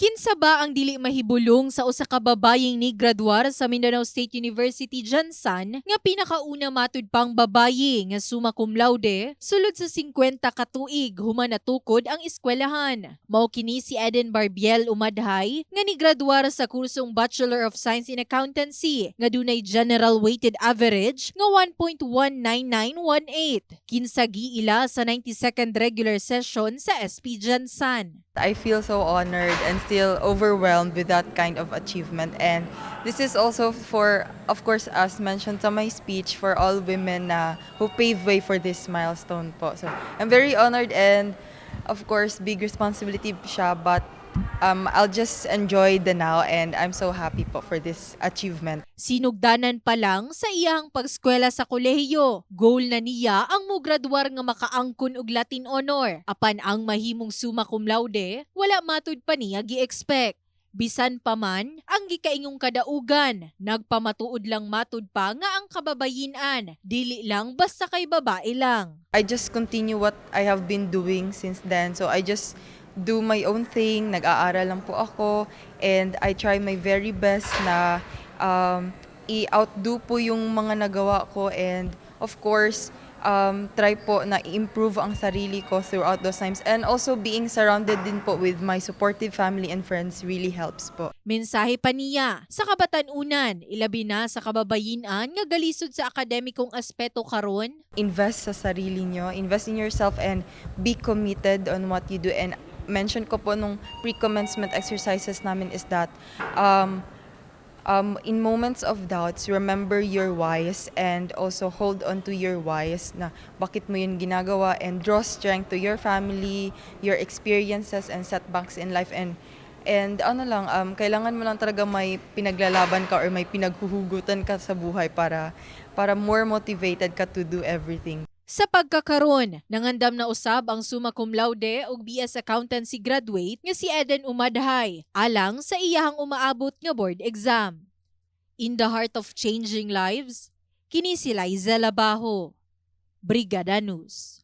Kinsa ba ang dili mahibulong sa usa ka babayeng ni graduar sa Mindanao State University Jansan nga pinakauna matud pang babaye nga summa cum laude sulod sa 50 ka tuig human natukod ang eskwelahan. Mao kini si Eden Barbiel Umadhay nga ni graduar sa kursong Bachelor of Science in Accountancy nga dunay general weighted average nga 1.19918. Kinsagi ila sa 92nd regular session sa SP Jansan. I feel so honored and still overwhelmed with that kind of achievement. And this is also for, of course, as mentioned sa my speech, for all women na who pave way for this milestone po. So I'm very honored and, of course, big responsibility siya, but um, I'll just enjoy the now and I'm so happy po for this achievement. Sinugdanan pa lang sa iyang pagskwela sa kolehiyo. Goal na niya ang mugraduar nga makaangkon og Latin honor. Apan ang mahimong summa cum laude, wala matud pa niya gi-expect. Bisan pa man, ang gikaingong kadaugan, nagpamatuod lang matud pa nga ang kababayinan, dili lang basta kay babae lang. I just continue what I have been doing since then. So I just do my own thing, nag-aaral lang po ako, and I try my very best na um, i-outdo po yung mga nagawa ko and of course, um, try po na i-improve ang sarili ko throughout those times. And also being surrounded din po with my supportive family and friends really helps po. Mensahe pa niya sa kabatanunan, ilabi na sa kababayinan nga galisod sa akademikong aspeto karon invest sa sarili nyo, invest in yourself and be committed on what you do. And mention ko po nung pre-commencement exercises namin is that um, um, in moments of doubts, remember your whys and also hold on to your whys na bakit mo yun ginagawa and draw strength to your family, your experiences and setbacks in life and And ano lang, um, kailangan mo lang talaga may pinaglalaban ka or may pinaghuhugutan ka sa buhay para para more motivated ka to do everything. Sa pagkakaron, nangandam na usab ang summa cum laude ug BS Accountancy graduate nga si Eden Umadhay alang sa iyahang umaabot nga board exam. In the heart of changing lives, kini si Liza Labajo. Brigada News.